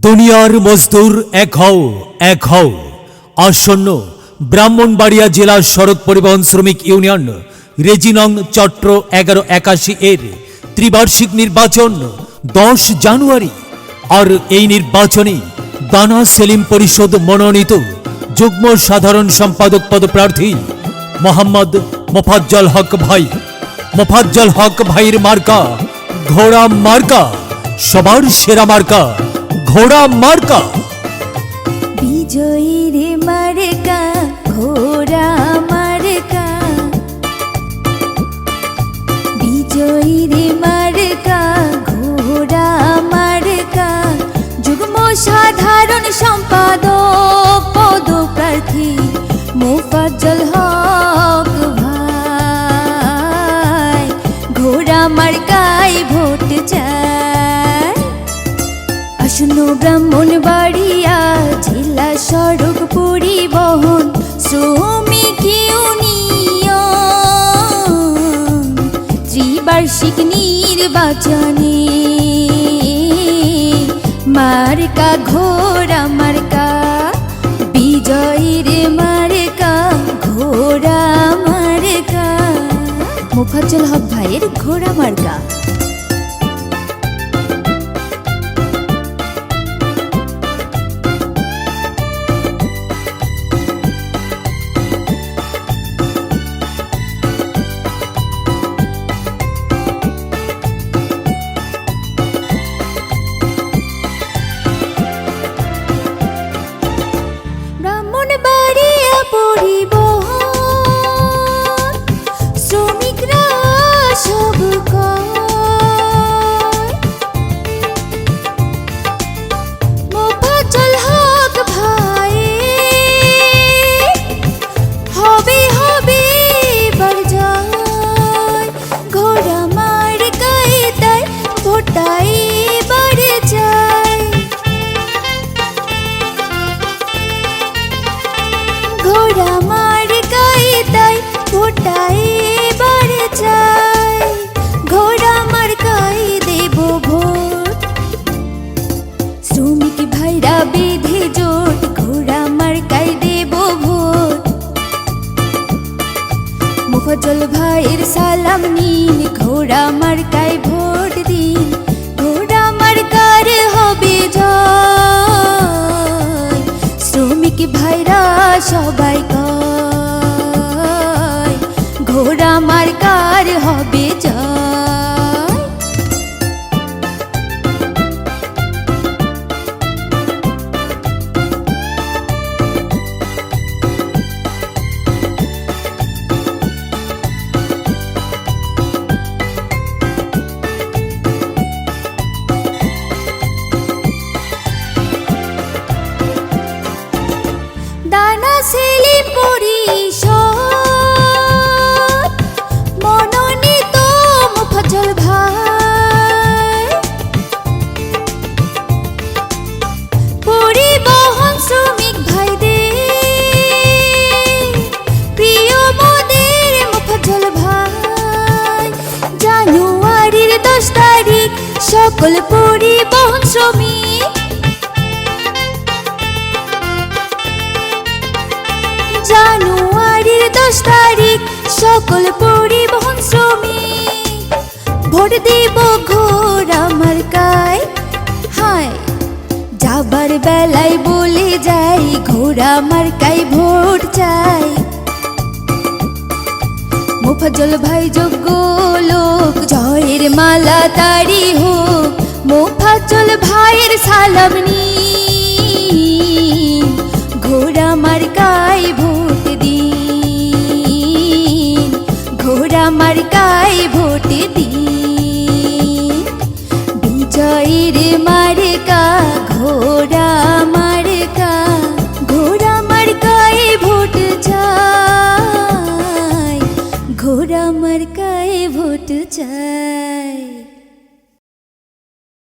দুনিয়ার মজদুর এক হও এক হও। আসন্ন ব্রাহ্মণবাড়িয়া জেলা সড়ক পরিবহন শ্রমিক ইউনিয়ন, রেজিনং চট্র এগারো একাশি এর ত্রিবার্ষিক নির্বাচন দশ জানুয়ারি। আর এই নির্বাচনে দানা সেলিম পরিষদ মনোনীত যুগ্ম সাধারণ সম্পাদক পদপ্রার্থী মোহাম্মদ মোফাজ্জল হক ভাই। মোফাজ্জল হক ভাইয়ের মার্কা, ঘোড়া মার্কা, সবার সেরা মার্কা। ঘোড়া মার্কা। বিজয়ীর মার্কা, ঘোড়া মার্কা। বিজয়ীর মার্কা, ঘোড়া মার্কা। যুগ্ম সাধারণ সম্পাদক, পদপ্রার্থী মোফাজ্জল হক ভাই। ঘোড়া মার্কায় ভোট চায় আসন্ন ব্রাহ্মণ বাড়িয়া জেলা সড়ক পরিবহন শ্রমিক ইউনিয়ন ত্রিবার্ষিক নির্বাচনে মার্কা ঘোড়া, মার্কা বিজয়ীর মার্কা, ঘোড়া, মার্কা। মুফাজ্জল হক ভাইয়ের ঘোড়া, মার্কা। সবাই কয় ঘোড়া মার্কার হবে জয়। সকল পরিবহন শ্রমিক জানুয়ারির দশ তারিখ, সকল পরিবহন শ্রমিক ভোট দেব ঘোড়া মার্কায় হায়, যাবার বেলায় বলে যাই ঘোড়া মার্কায় ভোট চাই। মোফাজ্জল ভাই যোগ্য লোক জয়ের মালা তারি হোক মোফাজ্জল ভাইয়ের সালাম